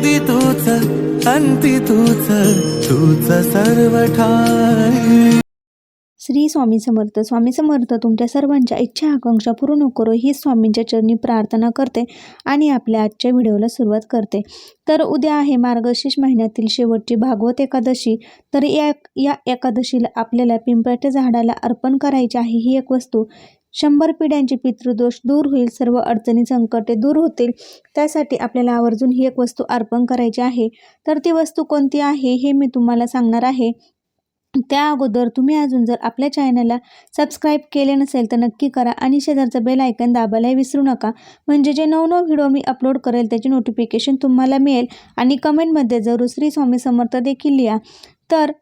आधी तूच अंती तूच तूच सर्व ठाई श्री स्वामी समर्थ. स्वामी समर्थ तुमच्या सर्वांच्या इच्छा आकांक्षा पूर्ण करो ही स्वामींच्या चरणी प्रार्थना करते आणि आपल्या आजच्या व्हिडिओला सुरुवात करते. तर उद्या आहे मार्गशीर्ष महिन्यातील शेवटची भागवत एकादशी. तर या या एकादशीला आपल्याला पिंपळाच्या झाडाला अर्पण करायची आहे ही एक वस्तू. शंभर पिढ्यांचे पितृदोष दूर होईल सर्व अडचणी संकटे दूर होतील. त्यासाठी आपल्याला आवर्जून ही एक वस्तू अर्पण करायची आहे. तर ती वस्तू कोणती आहे हे मी तुम्हाला सांगणार आहे. त्या अगोदर तुम्ही अजून जर आपल्या चॅनलला सबस्क्राईब केले नसेल तर नक्की करा आणि शेजारचं बेल ऐकन दाबायलाही विसरू नका. म्हणजे जे नवनव व्हिडिओ मी अपलोड करेल त्याची नोटिफिकेशन तुम्हाला मिळेल. आणि कमेंटमध्ये जरूर श्री स्वामी समर्थ देखील लिहा. तर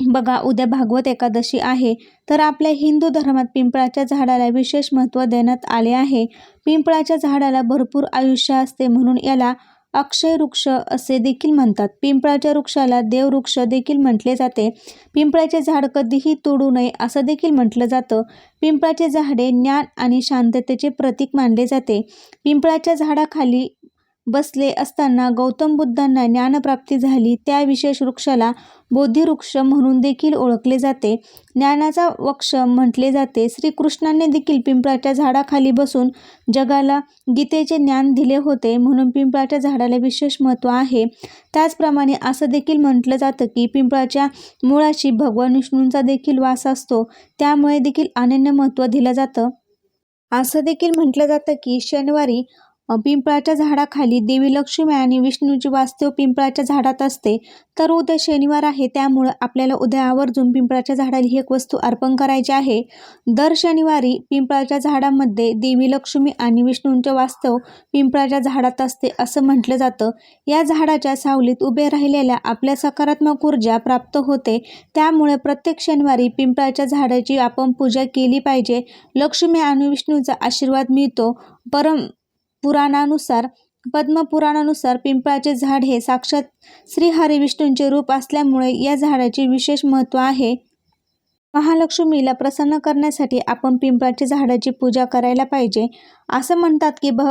बघा उद्या भागवत एकादशी आहे तर आपल्या हिंदू धर्मात पिंपळाच्या झाडाला विशेष महत्त्व देण्यात आले आहे. पिंपळाच्या झाडाला भरपूर आयुष्य असते म्हणून याला अक्षय वृक्ष असे देखील म्हणतात. पिंपळाच्या वृक्षाला देववृक्ष देखील म्हटले जाते. पिंपळाचे झाड कधीही तोडू नये असं देखील म्हटलं जातं. पिंपळाचे झाडे ज्ञान आणि शांततेचे प्रतीक मानले जाते. पिंपळाच्या झाडाखाली बसले असताना गौतम बुद्धांना ज्ञानप्राप्ती झाली. त्या विशेष वृक्षाला बोधिवृक्ष म्हणून देखील ओळखले जाते. ज्ञानाचा वृक्ष म्हटले जाते. श्रीकृष्णांनी देखील पिंपळाच्या झाडाखाली बसून जगाला गीतेचे ज्ञान दिले होते म्हणून पिंपळाच्या झाडाला विशेष महत्त्व आहे. त्याचप्रमाणे असं देखील म्हटलं जातं की पिंपळाच्या मुळाशी भगवान विष्णूंचा देखील वास असतो. त्यामुळे देखील अनन्य महत्त्व दिलं जातं. असं देखील म्हटलं जातं की शनिवारी पिंपळाच्या झाडाखाली देवी लक्ष्मी आणि विष्णूची वास्तव पिंपळाच्या झाडात असते. तर उद्या शनिवार आहे त्यामुळं आपल्याला उद्या आवर्जून पिंपळाच्या झाडाला ही एक वस्तू अर्पण करायची आहे. दर शनिवारी पिंपळाच्या झाडामध्ये देवी लक्ष्मी आणि विष्णूंचे वास्तव पिंपळाच्या झाडात असते असं म्हटलं जातं. या झाडाच्या सावलीत उभे राहिलेल्या आपल्या सकारात्मक ऊर्जा प्राप्त होते. त्यामुळे प्रत्येक शनिवारी पिंपळाच्या झाडाची आपण पूजा केली पाहिजे. लक्ष्मी आणि विष्णूचा आशीर्वाद मिळतो. परम पुराणानुसार पद्मपुराणानुसार पिंपळाचे झाड हे साक्षात श्रीहरिविष्णूंचे रूप असल्यामुळे या झाडाचे विशेष महत्त्व आहे. महालक्ष्मीला प्रसन्न करण्यासाठी आपण पिंपळाच्या झाडाची पूजा करायला पाहिजे. असं म्हणतात की भ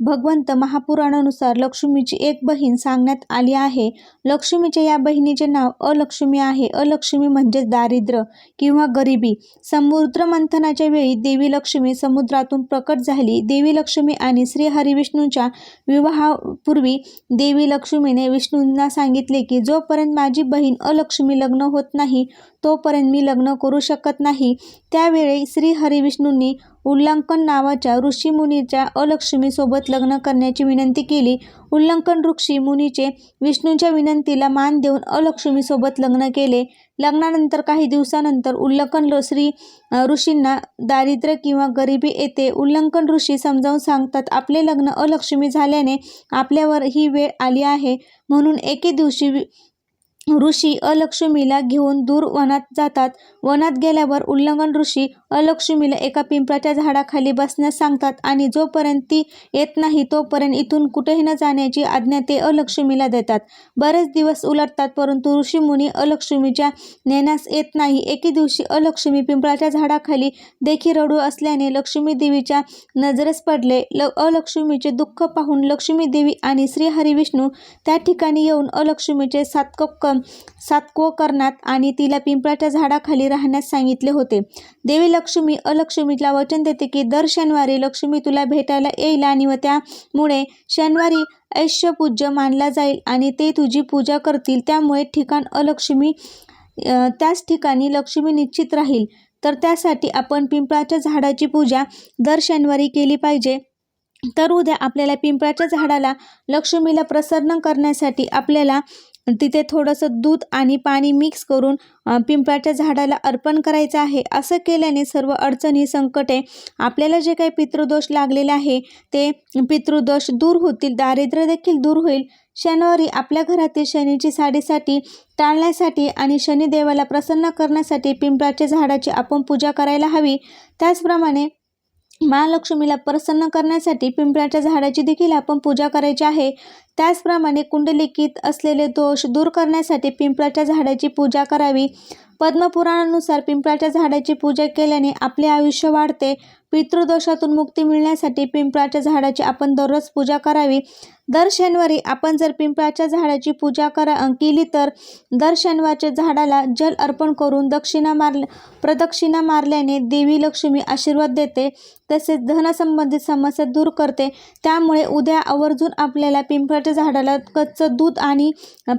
भगवंत महापुराणानुसार लक्ष्मीची एक बहीण सांगण्यात आली आहे. लक्ष्मीच्या या बहिणीचे नाव अलक्ष्मी आहे. अलक्ष्मी म्हणजे दारिद्र्य किंवा गरिबी. समुद्र मंथनाच्या वेळी देवी लक्ष्मी समुद्रातून प्रकट झाली. देवी लक्ष्मी आणि श्री हरिविष्णूंच्या विवाहापूर्वी देवी लक्ष्मीने विष्णूंना सांगितले की जोपर्यंत माझी बहीण अलक्ष्मी लग्न होत नाही तोपर्यंत मी लग्न करू शकत नाही. त्यावेळी श्री हरिविष्णूंनी उल्लंकन नावाच्या ऋषीमुनीच्या अलक्ष्मीसोबत लग्न करण्याची विनंती केली. उल्लंकन ऋषी मुनीचे विष्णूंच्या विनंतीला मान देऊन अलक्ष्मीसोबत लग्न केले. लग्नानंतर काही दिवसानंतर उल्लंकन श्री ऋषींना दारिद्र्य किंवा गरिबी येते. उल्लंकन ऋषी समजावून सांगतात आपले लग्न अलक्ष्मी झाल्याने आपल्यावर ही वेळ आली आहे. म्हणून एके दिवशी ऋषी अलक्ष्मीला घेऊन दूर वनात जातात. वनात गेल्यावर उल्लंघन ऋषी अलक्ष्मीला एका पिंपळाच्या झाडाखाली बसण्यास सांगतात आणि जोपर्यंत ती येत नाही तोपर्यंत इथून कुठेही न जाण्याची आज्ञा ते अलक्ष्मीला देतात. बरेच दिवस उलटतात परंतु ऋषीमुनी अलक्ष्मीच्या नेण्यास येत नाही. एके दिवशी अलक्ष्मी पिंपळाच्या झाडाखाली देखील रडू असल्याने लक्ष्मी देवीच्या नजरेस पडले. ल अलक्ष्मीचे दुःख पाहून लक्ष्मी देवी आणि श्री हरिविष्णू त्या ठिकाणी येऊन अलक्ष्मीचे सातक सातको करण्यात आणि तिला पिंपळाच्या झाडाखाली राहण्यास सांगितले होते. देवी लक्ष्मी अलक्ष्मीला वचन देते की दर शनिवारी लक्ष्मी तुला भेटायला येईल आणि व त्यामुळे शनिवारी ऐश्यपूज्य मानला जाईल आणि ते तुझी पूजा करतील. त्यामुळे ठिकाण अलक्ष्मी त्याच ठिकाणी लक्ष्मी निश्चित राहील. तर त्यासाठी आपण पिंपळाच्या झाडाची पूजा दर शनिवारी केली पाहिजे. तर उद्या आपल्याला पिंपळाच्या झाडाला लक्ष्मीला प्रसन्न करण्यासाठी आपल्याला तिथे थोडंसं दूध आणि पाणी मिक्स करून पिंपळाच्या झाडाला अर्पण करायचं आहे. असं केल्याने सर्व अडचणी संकटे आपल्याला जे काही पितृदोष लागलेले आहे ते पितृदोष दूर होतील दारिद्र्य देखील दूर होईल. शनिवारी आपल्या घरातील शनीची साडीसाठी टाळण्यासाठी आणि शनिदेवाला प्रसन्न करण्यासाठी पिंपळाच्या झाडाची आपण पूजा करायला हवी. त्याचप्रमाणे महालक्ष्मीला प्रसन्न करण्यासाठी पिंपळाच्या झाडाची देखील आपण पूजा करायची आहे. त्याचप्रमाणे कुंडलिकीत असलेले दोष दूर करण्यासाठी पिंपळाच्या झाडाची पूजा करावी. पद्मपुराणानुसार पिंपळाच्या झाडाची पूजा केल्याने आपले आयुष्य वाढते. पितृदोषातून मुक्ती मिळण्यासाठी पिंपळाच्या झाडाची आपण दररोज पूजा करावी. दर शनिवारी आपण जर पिंपळाच्या झाडाची पूजा करा केली तर दर शनिवारच्या झाडाला जल अर्पण करून दक्षिणा मार प्रदक्षिणा मारल्याने देवी लक्ष्मी आशीर्वाद देते तसेच धनसंबंधित समस्या दूर करते. त्यामुळे उद्या आवर्जून आपल्याला पिंपळाच्या झाडाला कच्चं दूध आणि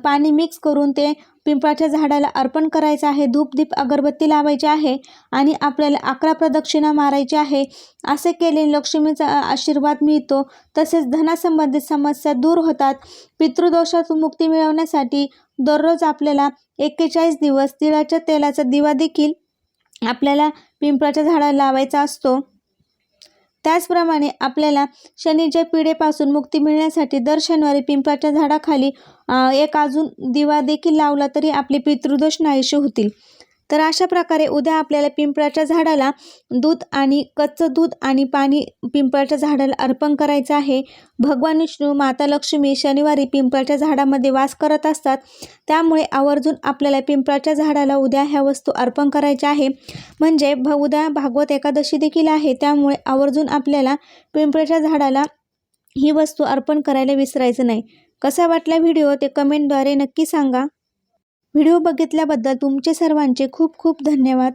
पाणी मिक्स करून ते पिंपळाच्या झाडाला अर्पण करायचं आहे धूप दीप अगरबत्ती लावायची आहे आणि आपल्याला अकरा प्रदक्षिणा मारायची आहे. असे केले लक्ष्मीचा आशीर्वाद मिळतो. तसेच धनासंबंधित समस्या दूर होतात. पितृदोषातून मुक्ती मिळवण्यासाठी दररोज आपल्याला एक्केचाळीस दिवस तिळाच्या तेलाचा दिवा देखील आपल्याला पिंपळाच्या झाडाला लावायचा असतो. त्याचप्रमाणे आपल्याला शनीच्या पिढेपासून मुक्ती मिळण्यासाठी दर शनिवारी पिंपळाच्या झाडाखाली एक अजून दिवा देखील लावला तरी आपले पितृदोष नाहीसे होतील. तर अशा प्रकारे उद्या आपल्याला पिंपळाच्या झाडाला दूध आणि कच्चं दूध आणि पाणी पिंपळाच्या झाडाला अर्पण करायचं आहे. भगवान विष्णू माता लक्ष्मी शनिवारी पिंपळाच्या झाडामध्ये वास करत असतात. त्यामुळे आवर्जून आपल्याला पिंपळाच्या झाडाला उद्या ह्या वस्तू अर्पण करायच्या आहे. म्हणजे भ उद्या भागवत एकादशी देखील आहे. त्यामुळे आवर्जून आपल्याला पिंपळाच्या झाडाला ही वस्तू अर्पण करायला विसरायचं नाही. कसा वाटला व्हिडिओ ते कमेंटद्वारे नक्की सांगा. व्हिडिओ बघितल्याबद्दल तुमचे सर्वांचे खूप खूप धन्यवाद.